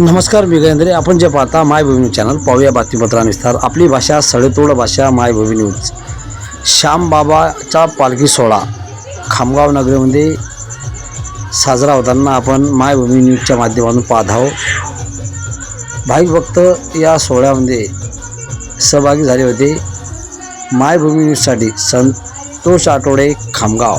नमस्कार मी गजेंद्रे. आपण जे पाहता मायभूमी न्यूज चॅनल पाहूया बातमीपत्रानुसार आपली भाषा सडेतोड भाषा मायभूमी न्यूज. श्यामबाबाचा पालखी सोहळा. खामगाव नगरीमध्ये साजरा होताना आपण मायभूमी न्यूजच्या माध्यमातून पाहत आहोत. भाई भक्त या सोहळ्यामध्ये सहभागी झाले होते मायभूमी न्यूजसाठी संतोष आठवडे खामगाव.